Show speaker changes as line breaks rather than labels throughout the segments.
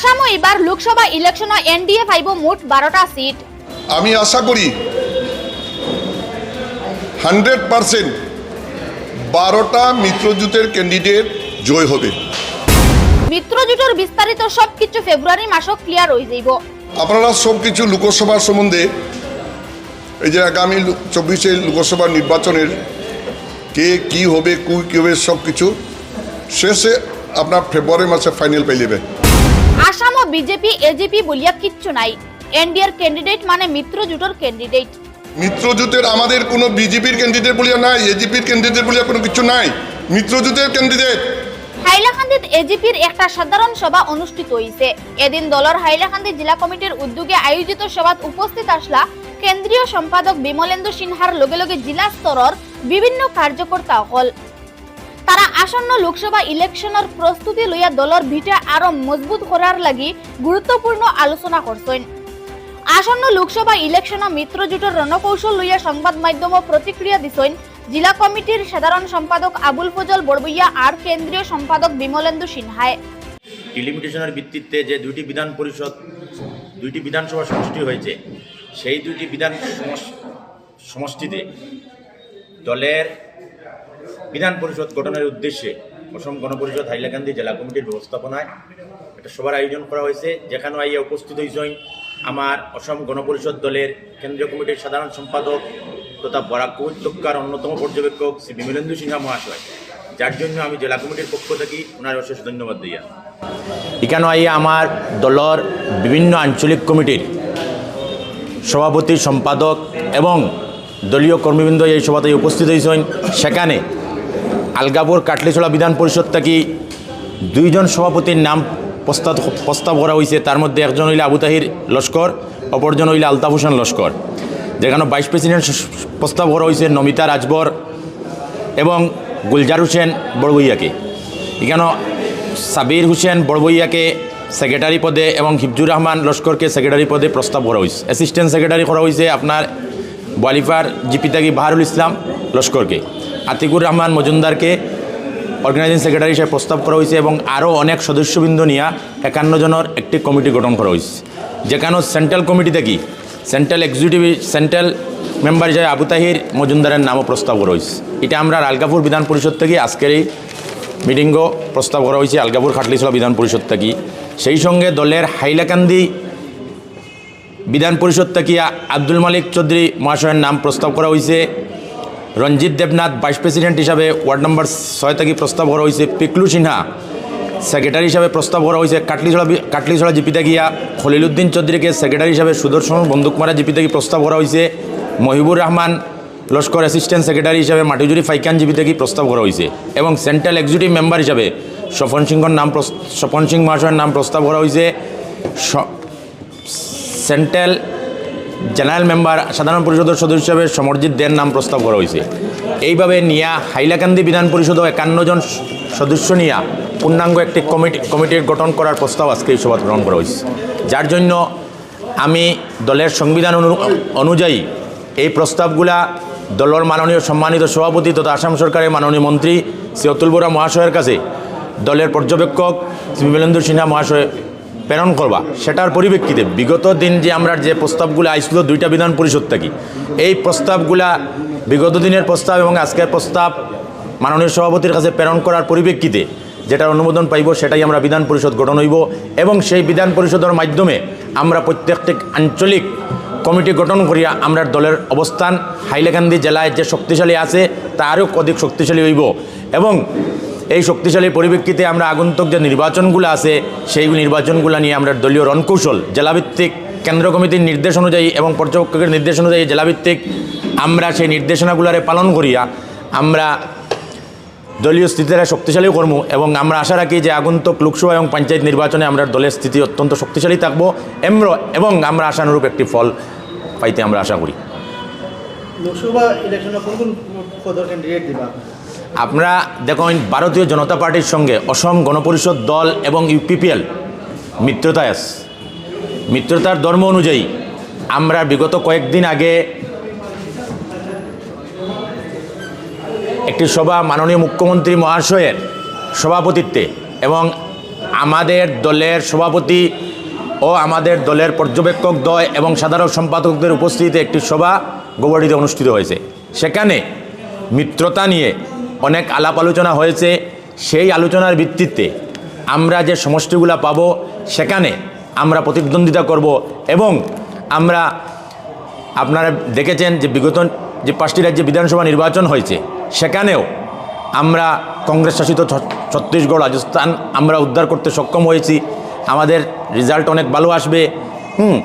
আসামও এবার Lok Sabha election NDA পাইব মোট বারোটা সিট।
আমি আশা করি হান্ড্রেড পারসেন্ট বারোটা মিত্রজোঁটের ক্যান্ডিডেট জয় হবে।
মিত্রজোঁটর বিস্তারিত সবকিছু ফেব্রুয়ারি মাসও ক্লিয়ার হয়ে যাইব।
আপনারা সব কিছু লোকসভার সম্বন্ধে এই যে আগামী চব্বিশে লোকসভা নির্বাচনের কে কি হবে কু কী হবে সব কিছু শেষে আপনার ফেব্রুয়ারি মাসে ফাইনাল পাই যাবে
বিজেপি এজেপি বলিয়া কিচ্ছু নাই। এনডিএর ক্যান্ডিডেট মানে মিত্রজোঁটর ক্যান্ডিডেট
মিত্রজোঁটের আমাদের কোনো বিজেপির ক্যান্ডিডেট বলিয়া নাই এজিপির ক্যান্ডিডেট বলিয়া কোনো কিছু নাই। মিত্রজোঁটের ক্যান্ডিডেট
হাইলাকান্দিত এজিপির একটা সাধারণ সভা অনুষ্ঠিত হয়েছে এদিন দলের হাইলাকান্দি জেলা কমিটির উদ্যোগে আয়োজিত সভাত উপস্থিত আসলা কেন্দ্রীয় সম্পাদক বিমলেন্দু সিনহার লগে লগে জেলা স্তরের বিভিন্ন কার্যকর্তা হল তারা আসন্ন লোকসভা ইলেকশনের প্রস্তুতি লইয়া দলের ভিটা আরও মজবুত করার লাগি গুরুত্বপূর্ণ আলোচনা করছেন আসন্ন লোকসভা ইলেকশন মিত্রজোটের রণকৌশল লইয়া সংবাদ মাধ্যম প্রতিক্রিয়া দিছেন জেলা কমিটির সাধারণ সম্পাদক আবুল ফজল বড়বইয়া আর কেন্দ্রীয় সম্পাদক বিমলেন্দু সিনহায়
ডিলিমিটেশনের ভিত্তিতে যে দুইটি বিধান পরিষদ দুইটি বিধানসভা সমষ্টি হয়েছে সেই দুইটি বিধান সমষ্টিতে দলের বিধান পরিষদ গঠনের উদ্দেশ্যে অসম গণপরিষদ হাইলাকান্দি জেলা কমিটির ব্যবস্থাপনায় একটা সভার আয়োজন করা হয়েছে যেখানে আইয়া উপস্থিত হয়েছেন আমার অসম গণপরিষদ দলের কেন্দ্রীয় কমিটির সাধারণ সম্পাদক তথা বরাক উপত্যকার অন্যতম পর্যবেক্ষক শ্রী বিমলেন্দু সিনহা মহাশয়। যার জন্য আমি জেলা কমিটির পক্ষ থেকে ওনার অশেষ ধন্যবাদ দিয়া। এখানে আইয়া আমার দলর বিভিন্ন আঞ্চলিক কমিটির সভাপতি, সম্পাদক এবং দলীয় কর্মীবৃন্দ এই সভাতে উপস্থিত হয়েছেন সেখানে আলগাপুর কাটলিছড়া বিধান পরিষদ থেকে দুইজন সভাপতির নাম প্রস্তাব প্রস্তাব করা হয়েছে তার মধ্যে একজন হইলে আবু তাহির লস্কর, অপরজন হইলে আলতাফ হোসেন লস্কর। যেখানে ভাইস প্রেসিডেন্ট প্রস্তাব করা হয়েছে নমিতা রাজবর এবং গুলজার হোসেন বড়বইয়াকে এখানে সাবির হোসেন বড়বইয়াকে সেক্রেটারি পদে এবং হিফজুর রহমান লস্করকে সেক্রেটারি পদে প্রস্তাব করা হয়েছে অ্যাসিস্ট্যান্ট সেক্রেটারি করা হয়েছে আপনার বলিফার জিপিতাগি বাহারুল ইসলাম লস্করকে। আতিকুর রহমান মজুমদারকে অর্গানাইজিং সেক্রেটারি হিসেবে প্রস্তাব করা হয়েছে এবং আরও অনেক সদস্যবৃন্দ নিয়ে একান্ন জনের একটি কমিটি গঠন করা হয়েছে। যেখানে সেন্ট্রাল কমিটি থেকে সেন্ট্রাল এক্সিকিউটিভ সেন্ট্রাল মেম্বার হিসেবে আবু তাহির মজুমদারের নামও প্রস্তাব করা হয়েছে। এটা আমরা আলগাপুর বিধান পরিষদ থেকে আজকের এই মিটিংও প্রস্তাব করা হয়েছে আলগাপুর খাটলিছলা বিধান পরিষদ থেকে। সেই সঙ্গে দলের হাইলাকান্দি বিধান পরিষদ থেকে আব্দুল মালিক চৌধুরী মহাশয়ের নাম প্রস্তাব করা হয়েছে। রঞ্জিত দেবনাথ ভাইস প্রেসিডেন্ট হিসাবে ওয়ার্ড নম্বর ছয় থেকে প্রস্তাব করা হয়েছে পিকলু সিনহা। সেক্রেটারি হিসাবে প্রস্তাব করা হয়েছে কাটলিছড়া কাটলিছড়া জিপিতে গিয়া খলিলুদ্দিন চৌধুরীকে সেক্রেটারি হিসাবে সুদর্শন বন্দুকমারা জিপিতে গিয়ে প্রস্তাব করা হয়েছে মহিবুর রহমান, লস্কর অ্যাসিস্ট্যান্ট সেক্রেটারি হিসাবে মাটিজুরি ফাইকান জিপিতে গিয়ে প্রস্তাব করা হয়েছে এবং সেন্ট্রাল এক্সিকিউটিভ মেম্বার হিসাবে স্বপন সিংহর নাম স্বপন সিং মহাশয়ের নাম প্রস্তাব করা হয়েছে সেন্ট্রাল জেনারেল মেম্বার, সাধারণ পরিষদের সদস্য হিসাবে সমরজিৎ দের নাম প্রস্তাব করা হয়েছে। এইভাবে নিয়া হাইলাকান্দি বিধান পরিষদও একান্ন জন সদস্য নিয়া পূর্ণাঙ্গ একটি কমিটি, কমিটির গঠন করার প্রস্তাব আজকে এই সভা গ্রহণ করা হয়েছে। যার জন্য আমি দলের সংবিধান অনু- অনুযায়ী এই প্রস্তাবগুলা দলের মাননীয় সম্মানিত সভাপতি তথা আসাম সরকারের মাননীয় মন্ত্রী শ্রী অতুল বরা মহাশয়ের কাছে, দলের পর্যবেক্ষক শ্রী বিমলেন্দু সিনহা মহাশয় প্রেরণ করবা, সেটার পরিপ্রেক্ষিতে বিগত দিন যে আমরা যে প্রস্তাবগুলো আইছিল, দুইটা বিধান পরিষদ থেকে, এই প্রস্তাবগুলা বিগত দিনের প্রস্তাব এবং আজকের প্রস্তাব মাননীয় সভাপতির কাছে প্রেরণ করার পরিপ্রেক্ষিতে যেটার অনুমোদন পাইব, সেটাই আমরা বিধান পরিষদ গঠন হইব এবং সেই বিধান পরিষদের মাধ্যমে আমরা প্রত্যেকটি আঞ্চলিক কমিটি গঠন করিয়া আমরা দলের অবস্থান, হাইলাকান্দি জেলায় যে শক্তিশালী আছে তা আরও অধিক শক্তিশালী হইব এবং এই শক্তিশালী পরিপ্রেক্ষিতে আমরা আগন্তুক যে নির্বাচনগুলো আছে সেই নির্বাচনগুলো নিয়ে আমরা দলীয় রণকৌশল, জেলাভিত্তিক কেন্দ্র কমিটির নির্দেশ অনুযায়ী এবং পর্যবেক্ষকের নির্দেশ অনুযায়ী জেলাভিত্তিক আমরা সেই নির্দেশনাগুলারে পালন করিয়া আমরা দলীয় স্থিতিরা শক্তিশালী কর্ম এবং আমরা আশা রাখি যে আগন্তুক লোকসভা এবং পঞ্চায়েত নির্বাচনে আমরা দলের স্থিতি অত্যন্ত শক্তিশালী থাকব এমর এবং আমরা আশানুরূপ একটি ফল পাইতে আমরা আশা করি।
লোকসভা ইলেকশনে কোন কোন পদৰ ক্যান্ডিডেট দিবা?
আপনারা দেখুন, ভারতীয় জনতা পার্টির সঙ্গে অসম গণপরিষদ দল এবং ইউপিপিএল মিত্রতায় আছে। মিত্রতার ধর্ম অনুযায়ী আমরা বিগত কয়েকদিন আগে একটি সভা মাননীয় মুখ্যমন্ত্রী মহাশয়ের সভাপতিত্বে এবং আমাদের দলের সভাপতি ও আমাদের দলের পর্যবেক্ষক দয় এবং সাধারণ সম্পাদকদের উপস্থিতিতে একটি সভা গৌহাটিতে অনুষ্ঠিত হয়েছে। সেখানে মিত্রতা নিয়ে অনেক আলাপ আলোচনা হয়েছে, সেই আলোচনার ভিত্তিতে আমরা যে সমষ্টিগুলো পাব, সেখানে আমরা প্রতিদ্বন্দ্বিতা করব এবং আমরা, আপনারা দেখেছেন যে বিগত যে পাঁচটি রাজ্যে বিধানসভা নির্বাচন হয়েছে, সেখানেও আমরা কংগ্রেস শাসিত ছত্তিশগড়, রাজস্থান আমরা উদ্ধার করতে সক্ষম হয়েছি, আমাদের রেজাল্ট অনেক ভালো আসবে, হুম,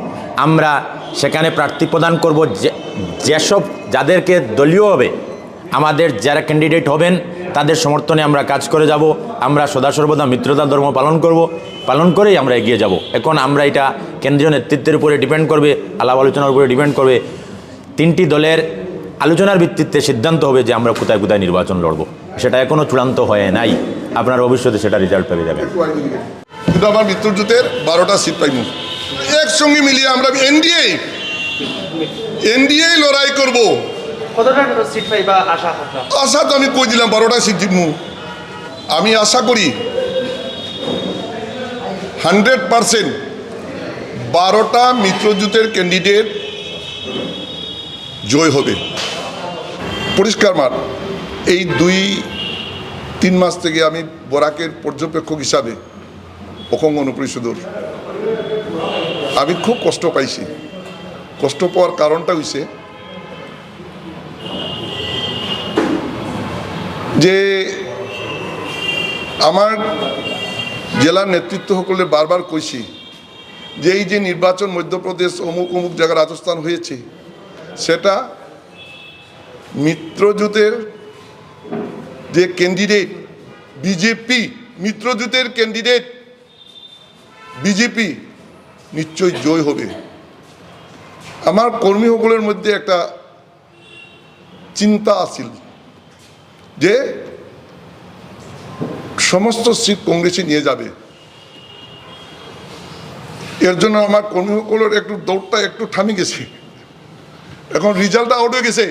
আমরা সেখানে প্রার্থী প্রদান করব যে, যেসব যাদেরকে দলীয়ভাবে আমাদের যারা ক্যান্ডিডেট হবেন, তাদের সমর্থনে আমরা কাজ করে যাব। আমরা সদা সর্বদা মিত্রতা ধর্ম পালন করব। পালন করেই আমরা এগিয়ে যাব। এখন আমরা এটা কেন্দ্রীয় নেতৃত্বের উপরে ডিপেন্ড করবে, আলাপ আলোচনার উপরে ডিপেন্ড করবে। তিনটি দলের আলোচনার ভিত্তিতে সিদ্ধান্ত হবে যে আমরা কোথায় কোথায় নির্বাচন লড়ব। সেটা এখনও চূড়ান্ত হয়ে নাই। আপনার ভবিষ্যতে সেটা রেজাল্ট পেয়ে যাবেন।
কিন্তু আমার মিত্রজোটের বারোটা সিট পাইমু। একসঙ্গে মিলিয়ে আমরা এনডিএ এনডিএ লড়াই করব।
কতটা আশা
তো আমি কই দিলাম বারোটা সিট জিতমু। আমি আশা করি হান্ড্রেড পারসেন্ট বারোটা মিত্রজোটের ক্যান্ডিডেট জয় হবে। পরিষ্কার মাঠ, এই দুই, তিন মাস থেকে আমি বরাকের পর্যবেক্ষক হিসাবে অসম গণপরিষদর আমি খুব কষ্ট পাইছি। কষ্ট পাওয়ার কারণটা হইছে যে আমার জেলার নেতৃত্বসকলে বারবার কইছি যে এই যে নির্বাচন মধ্যপ্রদেশ অমুক অমুক জায়গায় রাজস্থান হয়েছে, সেটা মিত্রজোটের যে ক্যান্ডিডেট বিজেপি মিত্রজোটের ক্যান্ডিডেট বিজেপি নিশ্চয়ই জয় হবে। আমার কর্মীসকলের মধ্যে একটা চিন্তা আছিল। যে সমস্ত সিট কংগ্রেসে নিয়ে যাবে। এর জন্য আমার কর্মীসকলের একটু দৌড়টা একটু থামি গেছে। এখন রেজাল্টটা আউট হয়ে গেছে।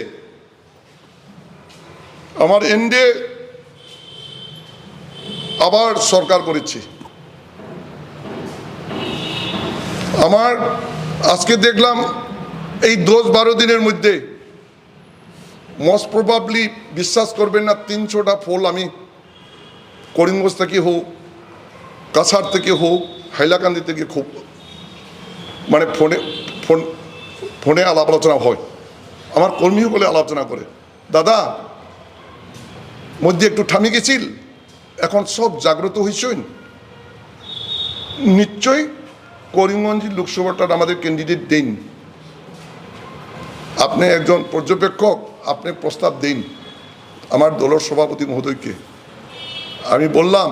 আমার এন্ডে আবার সরকার করেছে। আমার আজকে দেখলাম এই দশ বারো দিনের মধ্যে মোস্ট প্রবাবলি বিশ্বাস করবেন না, তিনশোটা ফল আমি করিমগঞ্জ থেকে হোক, কাছাড় থেকে হোক, হাইলাকান্দি থেকে খুব মানে ফোনে, ফোন, ফোনে আলাপ আলোচনা হয়। আমার কর্মীও বলে আলোচনা করে, দাদা, মধ্যে একটু থামি গেছিল, এখন সব জাগ্রত হয়েছেন নিশ্চয়ই করিমগঞ্জ লোকসভাটা আমাদের ক্যান্ডিডেট দেন আপনি একজন পর্যবেক্ষক আপনি প্রস্তাব দিন আমার দলের সভাপতি মহোদয়কে। আমি বললাম,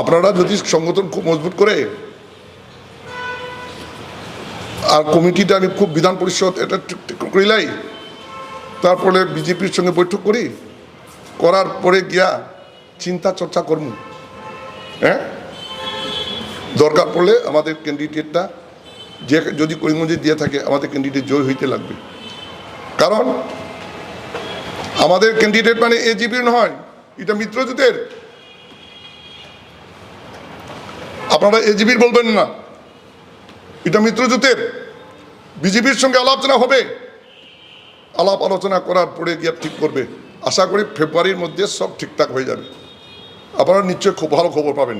আপনারা যদি সংগঠন খুব মজবুত করে, আর কমিটিটা আমি খুব বিধান পরিষদ এটা করিলাই, তারপরে বিজেপির সঙ্গে বৈঠক করি, করার পরে গিয়া চিন্তা চর্চা করব হ্যাঁ? দরকার পড়লে আমাদের ক্যান্ডিডেটটা যে যদি করিমগঞ্জে দিয়ে থাকে, আমাদের ক্যান্ডিডেট জয় হইতে লাগবে। কারণ আমাদের ক্যান্ডিডেট মানে এজিপির নয়, এটা মিত্রজোটের আপনারা এজিপির বলবেন না, এটা মিত্রজোটের বিজেপির সঙ্গে আলোচনা হবে। আলাপ আলোচনা করার পরে গিয়ে ঠিক করবে। আশা করি ফেব্রুয়ারির মধ্যে সব ঠিকঠাক হয়ে যাবে। আপনারা নিশ্চয়ই খুব ভালো খবর পাবেন।